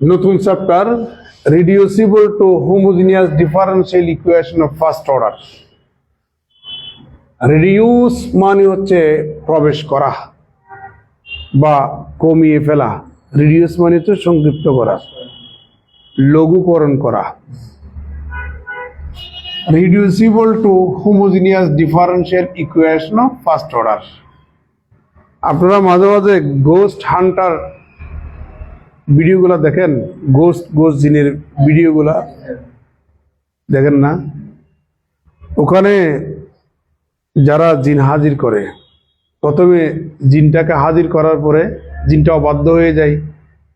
নতুন chapter reducible to homogeneous differential equation of first order reduce মানে হচ্ছে প্রবেশ করা বা কমিয়ে ফেলা। রিডিউস মানে হচ্ছে সংক্ষিপ্ত করা, লঘুকরণ করা। Reducible to homogeneous differential equation of first order আপনারা মাঝে মাঝে গোস্ট হান্টার ভিডিওগুলো দেখেন গোস্ট গোস্ট জিনের ভিডিওগুলা দেখেন না? ওখানে যারা জিন হাজির করে, প্রথমে জিনটাকে হাজির করার পরে জিনটা অবাধ্য হয়ে যায়।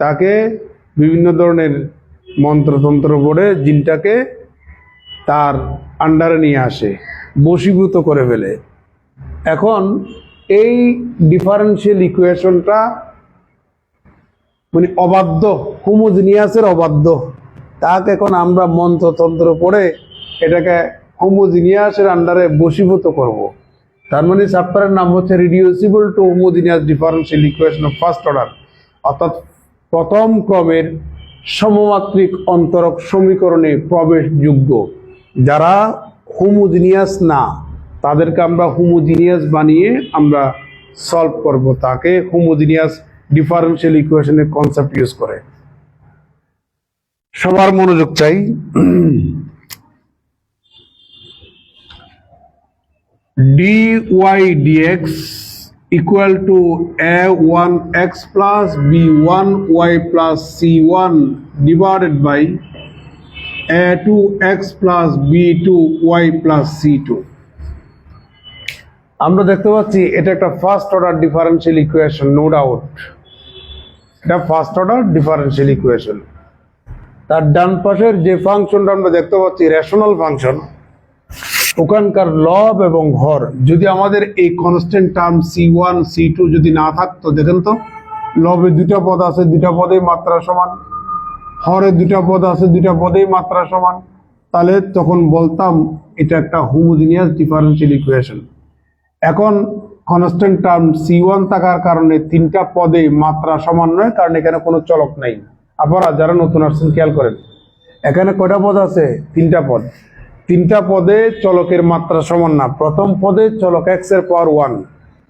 তাকে বিভিন্ন ধরনের মন্ত্রতন্ত্র পড়ে জিনটাকে তার আন্ডারে নিয়ে আসে, বশীভূত করে ফেলে। এখন এই ডিফারেন্সিয়াল ইকুয়েশনটা মানে অবাধ্য হোমোজিনিয়াসের অবাধ্য। তাকে এখন আমরা মন্ত্রতন্ত্র পড়ে এটাকে হোমোজিনিয়াসের আন্ডারে বশীভূত করব। তার মানে চ্যাপ্টারের নাম হচ্ছে reducible to homogeneous differential equation of first order অর্থাৎ প্রথম ক্রমের সমমাত্রিক অন্তরক সমীকরণে প্রবেশযোগ্য। যারা হোমোজিনিয়াস না, তাদেরকে আমরা হোমোজিনিয়াস বানিয়ে আমরা সলভ করব। তাকে হোমোজিনিয়াস ডিফারেন্সিয়াল ইকুয়েশনের কনসেপ্ট ইউজ করে। সবার মনোযোগ চাই। dy dx equal to a1 x plus b1 y plus c1 divided by a2 x plus b2 y plus c2 আমরা দেখতে পাচ্ছি এটা একটা first order differential equation no doubt এটা ফার্স্ট অর্ডার ডিফারেন্সিয়াল ইকুয়েশন তার ডান পাশের যে ফাংশনটা আমরা দেখতে পাচ্ছি রেশনাল ফাংশন ওখানকার লব এবং হর যদি আমাদের এই constant term C one C two যদি না থাকতো, দেখেন তো, লবে দুটা পদ আছে দুটা পদেই মাত্রা সমান। হরে দুটা পদ আছে দুটা পদেই মাত্রা সমান। তাহলে তখন বলতাম, এটা একটা হোমোজিনিয়াস ডিফারেন্সিয়াল ইকুয়েশন এখন কনস্ট্যান্ট টার্ম সি ওয়ান থাকার কারণে তিনটা পদে মাত্রা সমান নয়, কারণ এখানে কোনো চলক নাই। আপনারা যারা নতুন আসছেন, খেয়াল করেন। এখানে কয়টা পদ আছে? তিনটা পদ। তিনটা পদে চলকের মাত্রা সমান না। প্রথম পদে চলক এক্সের পাওয়ার ওয়ান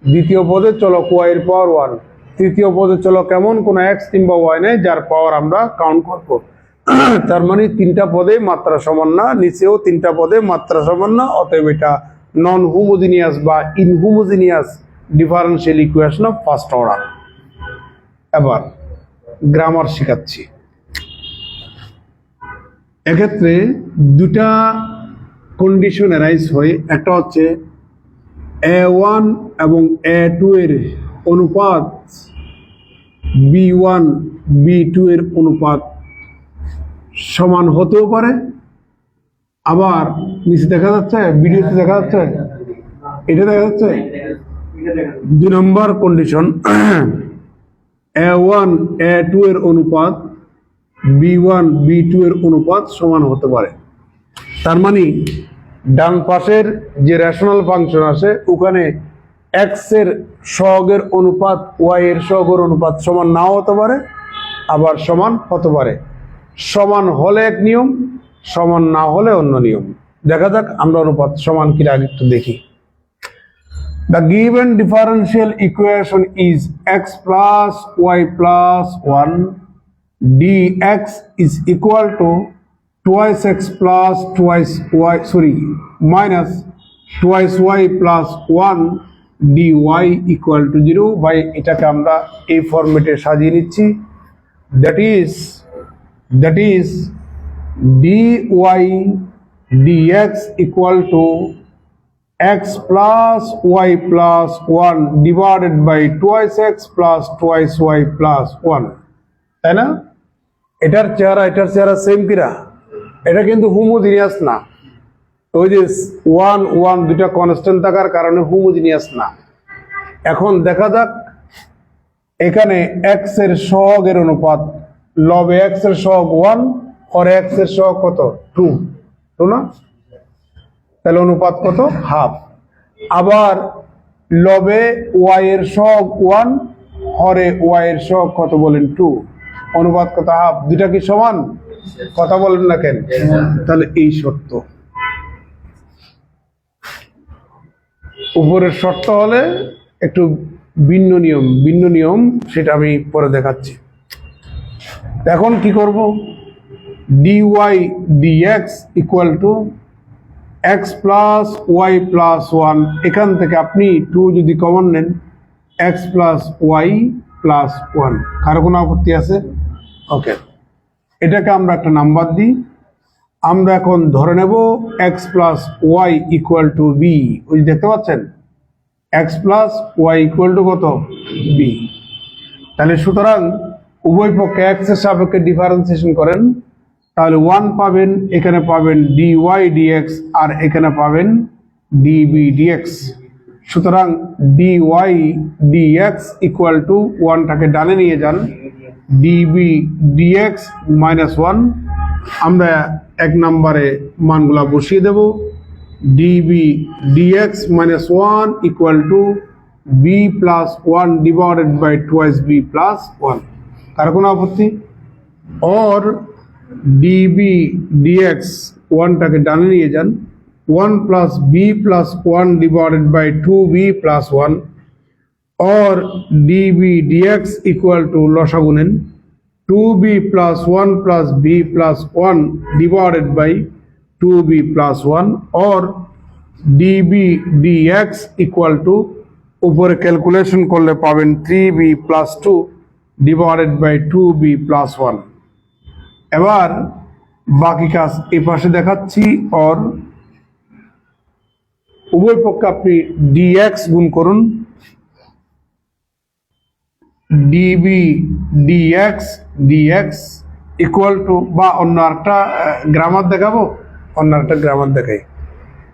দ্বিতীয় পদে চলক ওয়াই এর পাওয়ার ওয়ান তৃতীয় পদে চলক এমন কোনো এক্স কিংবা ওয়াই নেই, যার পাওয়ার আমরা কাউন্ট করব। তার মানে তিনটা পদে মাত্রা সমান না, নিচেও তিনটা পদে মাত্রা সমান না, অতএব এটা নন হোমোজিনিয়াস বা inhomogeneous differential equation of first order এবার গ্রামার শেখাচ্ছি। এক্ষেত্রে দুটা কন্ডিশন অ্যারাইজ হয় একটা হচ্ছে এ ওয়ান এবং এ টু এর অনুপাত বি ওয়ান বি টু এর অনুপাত সমান হতেও পারে। আবার নিচে দেখা যাচ্ছে, ভিডিওতে দেখা যাচ্ছে, এটা দেখা যাচ্ছে। দুই number condition A one A two এর অনুপাত বি ওয়ান বি টু এর অনুপাত সমান হতে পারে। তার মানে ডান পাশের যে রেশনাল ফাংশন আছে, ওখানে এক্সের সহগের অনুপাত ওয়াই এর সহগের অনুপাত সমান নাও হতে পারে, আবার সমান হতে পারে। সমান হলে এক নিয়ম সমান না হলে অন্য নিয়ম। দেখা যাক আমরা অনুপাত সমান কি আগে দেখি। The given differential equation is X plus Y plus one D X is equal to twice X plus twice Y sorry minus twice Y plus one D Y equal to zero by এটাকে আমরা এই ফর্মেটে সাজিয়ে নিচ্ছি। That is that is dy dx equal to x plus y plus 1 divided by twice x plus twice y plus 1 তাই না? এটার চেহারা এটার চেহারা সেম কিনা এটা কিন্তু হোমোজিনিয়াস না। ওই যে ওয়ান ওয়ান দুটা কনস্ট্যান্ট থাকার কারণে হোমোজিনিয়াস না। এখন দেখা যাক, এখানে এক্সের সহগের অনুপাত লবে এক্সের সহগ ওয়ান আর এক্সের সহগ কত? টু টু না? তাহলে অনুপাত কত? হাফ আবার লবে ওয়াই এর ওয়ান হরে ওয়াই এর কত বলেন টু অনুপাত কত? হাফ দুইটা কি সমান? কথা বলেন না কেন? তাহলে এই শর্ত। উপরের শর্ত হলে একটু ভিন্ন নিয়ম ভিন্ন নিয়ম, সেটা আমি পরে দেখাচ্ছি। এখন কি করব? Dy dx equal to X plus Y plus one এখান থেকে আপনি টু যদি কমন নেন X plus Y plus one কারও কোনো আপত্তি আছে? ওকে এটাকে আমরা একটা নাম্বার দিই। আমরা এখন ধরে নেব X plus Y equal to B ওই দেখতে পাচ্ছেন? X plus Y equal to কত? বি তাহলে সুতরাং উভয় পক্ষে এক্সের সাপেক্ষে ডিফারেন্সিয়েশন করেন। তাহলে ওয়ান পাবেন, এখানে পাবেন ডি ওয়াই ডিএক্স আর এখানে পাবেন ডিবি ডিএক্স সুতরাং D Y D X equal to ওয়ানটাকে ডানে নিয়ে যান। ডিবি ডিএক্স মাইনাস ওয়ান আমরা এক নম্বরে মানগুলা বসিয়ে দেব। D B D X minus one equal to B plus one divided by twice B plus one কার কোনো আপত্তি? और ডিবি ডিএক্স ওয়ানটাকে ডানে নিয়ে যান। One plus B plus one divided by two B plus one or D B D X equal to লসাগু নেন two B plus one plus B plus one divided by two B plus one or D B D X equal to উপরে calculation করলে পাবেন three B plus two divided by two B plus one এবার বাকি কাজ এই পাশে দেখাচ্ছি or উভয় পক্ষে আপনি ডিএক্স গুণ করুন। D B D X D X equal to বা অন্য একটা গ্রামার দেখাবো? অন্য একটা গ্রামার দেখাই।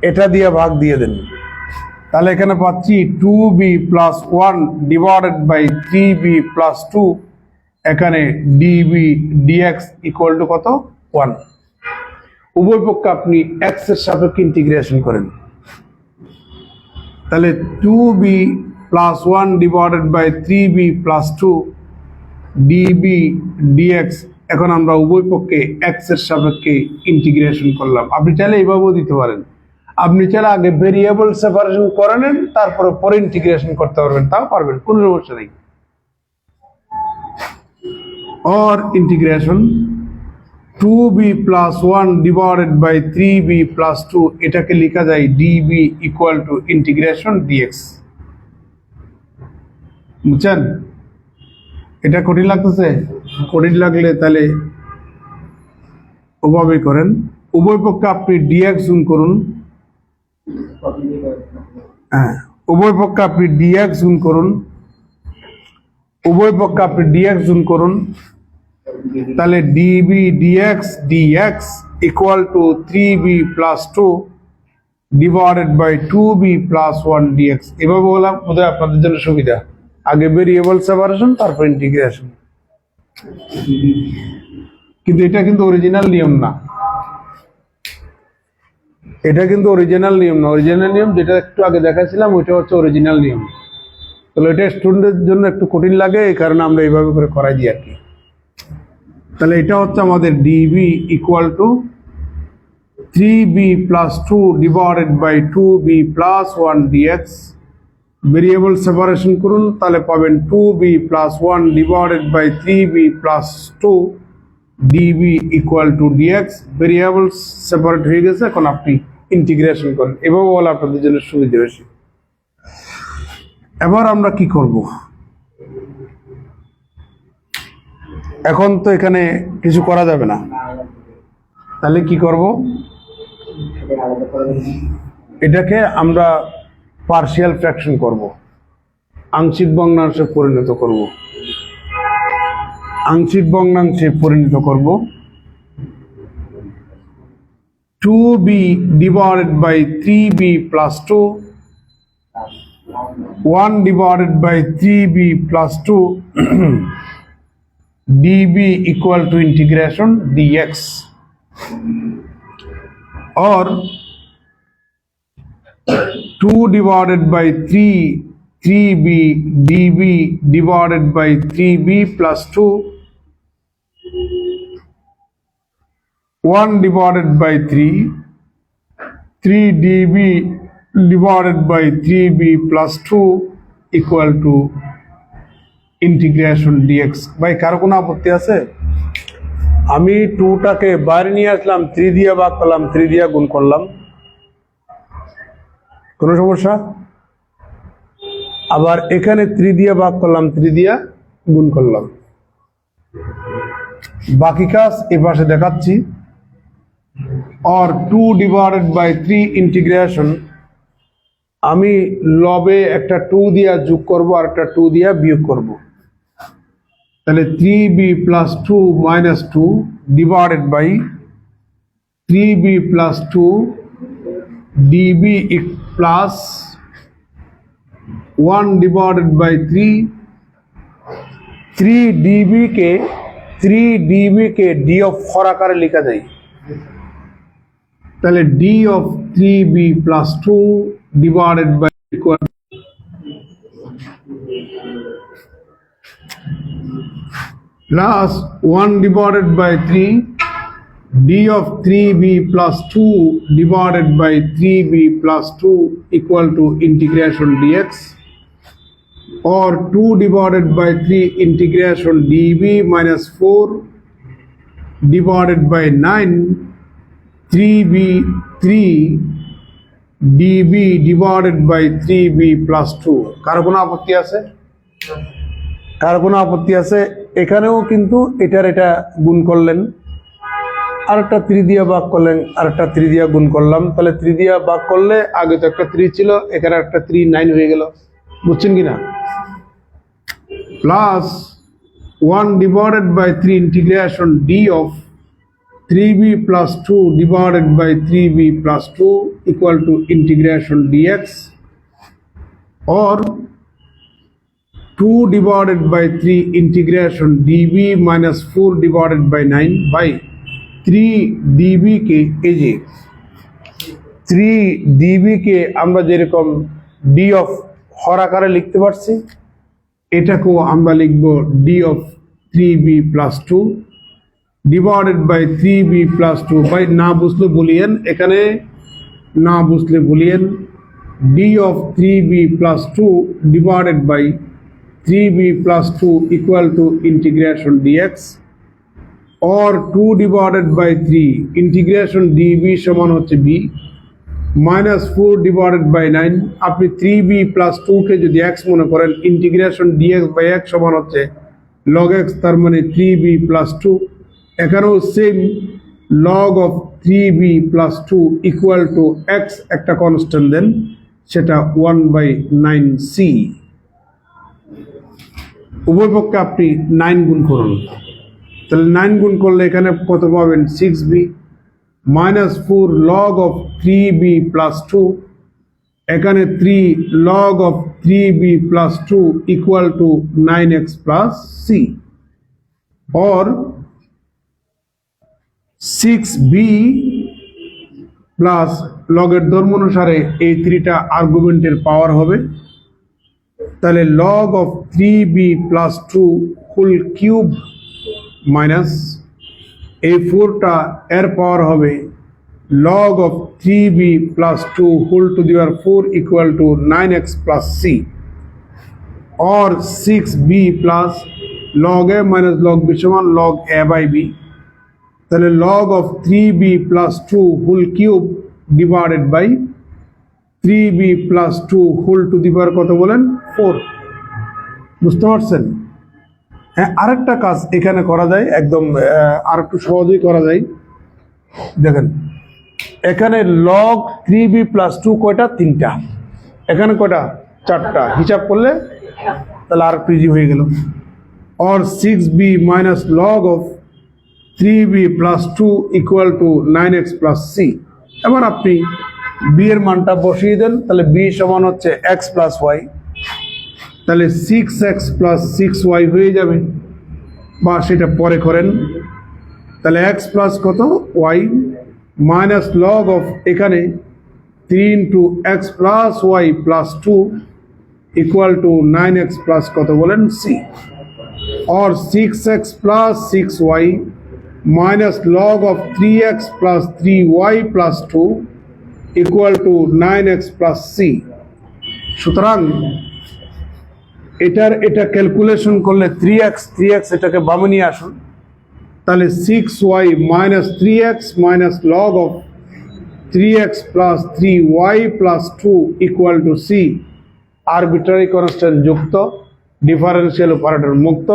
এটা দিয়ে ভাগ দিয়ে দেন। তাহলে এখানে পাচ্ছি two B plus one divided by three B plus two এখানে D B D X equal to কত? ওয়ান উভয় পক্ষে আপনি এক্সের সাপেক্ষে ইন্টিগ্রেশন করেন। তাহলে two B plus one divided by three B plus two D B D X এখন আমরা উভয় পক্ষে এক্সের সাপেক্ষে ইন্টিগ্রেশন করলাম। আপনি চাইলে এইভাবেও দিতে পারেন। আপনি চাইলে আগে ভেরিয়েবল সেপারেশন করে নেন, তারপরে পরে ইন্টিগ্রেশন করতে পারবেন, তাও পারবেন, কোনো সমস্যা নেই। Or integration 2b plus 1 divided by 3b plus 2 এটাকে লেখা যায় db equal to integration dx বুঝছেন? এটা কঠিন লাগতেছে? কঠিন লাগলে তাহলে ওভাবেই করেন। উভয় পক্ষে আপনি dx গুণ করুন। হ্যাঁ উভয় পক্ষে আপনি dx গুণ করুন। উভয় পক্ষে আপনি dx গুণ করুন। তাহলে D B D X D X equal to three B plus two divided by two B plus one D X এভাবে বললাম, বোধহয় আপনাদের জন্য সুবিধা। আগে ভেরিয়েবল সেপারেশন তারপর ইন্টিগ্রেশন কিন্তু এটা কিন্তু অরিজিনাল নিয়ম না। এটা কিন্তু অরিজিনাল নিয়ম না। অরিজিনাল নিয়ম যেটা একটু আগে দেখাছিলাম ওইটা হচ্ছে অরিজিনাল নিয়ম। তাহলে এটা স্টুডেন্টদের জন্য একটু কঠিন লাগে, এই কারণে আমরা এইভাবে করে করাই দিই আর কি। তাহলে এটা হচ্ছে আমাদের D B equal to three B plus two divided by two B plus one D X variable separation করুন, তাহলে পাবেন two B plus one divided by three B plus two D B equal to D X variable separate হয়ে গেছে, এখন আপনি integration করেন। এভাবে বলে আপনাদের জন্য সুবিধা বেশি। এবার আমরা কি করব? এখন তো এখানে কিছু করা যাবে না। তাহলে কি করব? এটাকে আমরা পার্শিয়াল ফ্র্যাকশন করব। আংশিক ভগ্নাংশে পরিণত করব। আংশিক ভগ্নাংশে পরিণত করব। Two B divided by three B plus two 1 divided by 3b plus 2 db equal to integration dx. Or 2 divided by 3 3b db divided by 3b plus 2 1 divided by 3 3 db divided by three B plus two equal to integration D X ভাই, কারও কোনো আপত্তি আছে? আমি টুটাকে বাইরে নিয়ে আসলাম three দিয়ে ভাগ করলাম থ্রি দিয়ে গুণ করলাম। কোনো সমস্যা? আবার এখানে থ্রি দিয়ে ভাগ করলাম থ্রি দিয়ে গুণ করলাম। বাকি কাজ এ পাশে দেখাচ্ছি। or 2 divided by 3 integration আমি লবে একটা টু দিয়া যোগ করব আর একটা টু দিয়া বিয়োগ করব। তাহলে three B plus two minus 2 divided by three B plus 2 db plus 1 divided by 3 3 db কে 3 db কে d অফ ফর আকারে লেখা যায় তাহলে D of three B plus two divided by equal 1 divided by 3 d of 3b plus 2 divided by 3b plus 2 equal to integration dx. Or 2 divided by 3 integration dv minus 4 divided by 9 3b 3 db divided by 3b plus 2 কার কোনো আপত্তি আছে? কার কোনো আপত্তি আছে? এখানেও কিন্তু এটার এটা গুণ করলেন। আরেকটা থ্রি দিয়া ভাগ করলেন, আরেকটা থ্রি দিয়া গুণ করলাম। তাহলে থ্রি দিয়া ভাগ করলে আগে তো একটা থ্রি ছিল, এখানে একটা থ্রি নাইন হয়ে গেল। বুঝছেন কি না plus one divided by three integration D of 3b plus 2 divided by 3b plus 2 equal to integration dx or 2 divided by 3 integration db minus 4 divided by 9 by 3 db কে এই যে 3 db কে আমরা যেরকম d অফ হর আকারে লিখতে পারছি এটাকেও আমরা লিখব d of 3b plus 2 divided by three B plus two by না বুঝলে বলিয়েন। এখানে না বুঝলে বলিয়েন। D of three B plus two divided by three B plus two equal to integration D X or two divided by three integration D B সমান হচ্ছে B minus four divided by nine আপনি three B plus টুকে যদি x মনে করেন integration dx by x সমান হচ্ছে log x তার মানে থ্রি বি প্লাস টু এখানেও same log of three b plus two equal to x একটা কনস্ট্যান্ট দেন সেটা ওয়ান বাই নাইন সি উভয় পক্ষে আপনি নাইন গুণ করুন। তাহলে নাইন গুণ করলে এখানে কত পাবেন? Six b minus four log of three b plus two এখানে three log of three b plus two equal to nine x plus c or six b plus লগের ধর্ম অনুসারে এই থ্রিটা আর্গুমেন্টের পাওয়ার হবে। তাহলে log of three b plus two whole cube minus এই ফোরটা এর পাওয়ার হবে। Log of three b plus two whole two the power four equal to nine x plus c or 6b plus log a minus log b সমান log a by b তাহলে log of 3b plus 2 whole cube divided by 3b plus 2 whole to the power কত বলেন? Four বুঝতে পারছেন? হ্যাঁ আরেকটা কাজ এখানে করা যায়, একদম আর একটু সহজেই করা যায়। দেখেন, এখানে log three b plus two কয়টা? তিনটা। এখানে কয়টা? চারটা। হিসাব করলে তাহলে আর পিজি হয়ে গেল। Or six b minus log of three b plus two equal to nine x plus c এবার আপনি বি এর মানটা বসিয়ে দেন, তাহলে বি সমান হচ্ছে এক্স প্লাস ওয়াই তাহলে six x plus six y হয়ে যাবে। বা সেটা পরে করেন। তাহলে এক্স প্লাস কত? ওয়াই মাইনাস লগ অফ এখানে three into x plus y plus two equal to nine x plus কত বলেন? C or 6x plus 6y minus log of 3x plus 3y plus 2 equal to 9x plus c. সুতরাং এটার, এটা calculation করলে three x three x এটাকে বামে নিয়ে আসুন। তাহলে six y minus three x minus log of three x plus three y plus two equal to c arbitrary constant যুক্ত ডিফারেন্সিয়াল অপারেটর মুক্ত।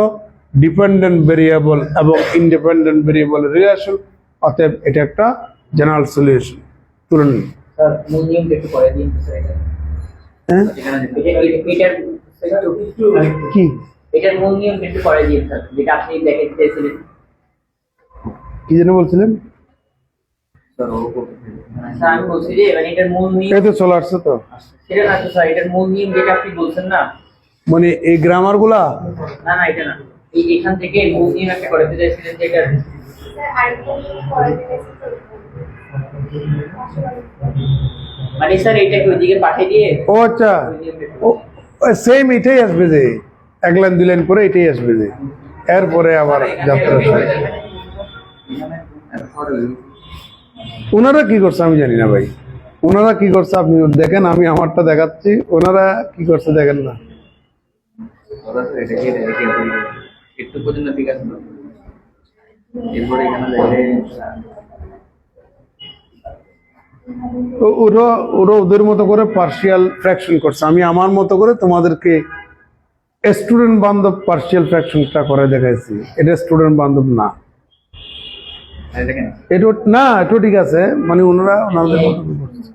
ডিপেন্ডেন্ট ভেরিয়েবল এবং ইন্ডিপেন্ডেন্ট ভেরিয়েবল রিলেশন অতএব এটা একটা জেনারেল সলিউশন তুলে নিন। এটার একটু- কি এটার মূল নিয়মটা একটু পরে দিন স্যার যেটা আপনি দেখে দিয়েছিলেন। কি যেন বলছিলেন? স্যার আমি বলছি মানে এই মানে গ্রামারগুলা? না না এটা না। এখান থেকে একটা করে চাইছিলেন যে এটার মানে স্যার এটাকে ওইদিকে পাঠিয়ে দিয়ে? ও আচ্ছা। সেম এটাই আসবে যে এক লাইন দুই লাইন পরে এটাই আসবে যে। এরপরে আবার যাত্রা শুরু। ওনারা কি করছে আমি জানি না ভাই। ওনারা কি করছে আপনি দেখেন আমি আমারটা দেখাচ্ছি। ওনারা কি করছে দেখেন না। একটু পর্যন্ত ঠিক আছে তো? এরপরে এখানে ওরা ওরা ওদের মতো করে পার্শিয়াল ফ্র্যাকশন করছে। আমি আমার মতো করে তোমাদেরকে স্টুডেন্ট বান্ধব পার্শিয়াল ফ্র্যাকশনটা করে দেখাইছি। এটা স্টুডেন্ট বান্ধব না। এটা না এটা ঠিক আছে। মানে ওনারা ওনাদের মতো করছে।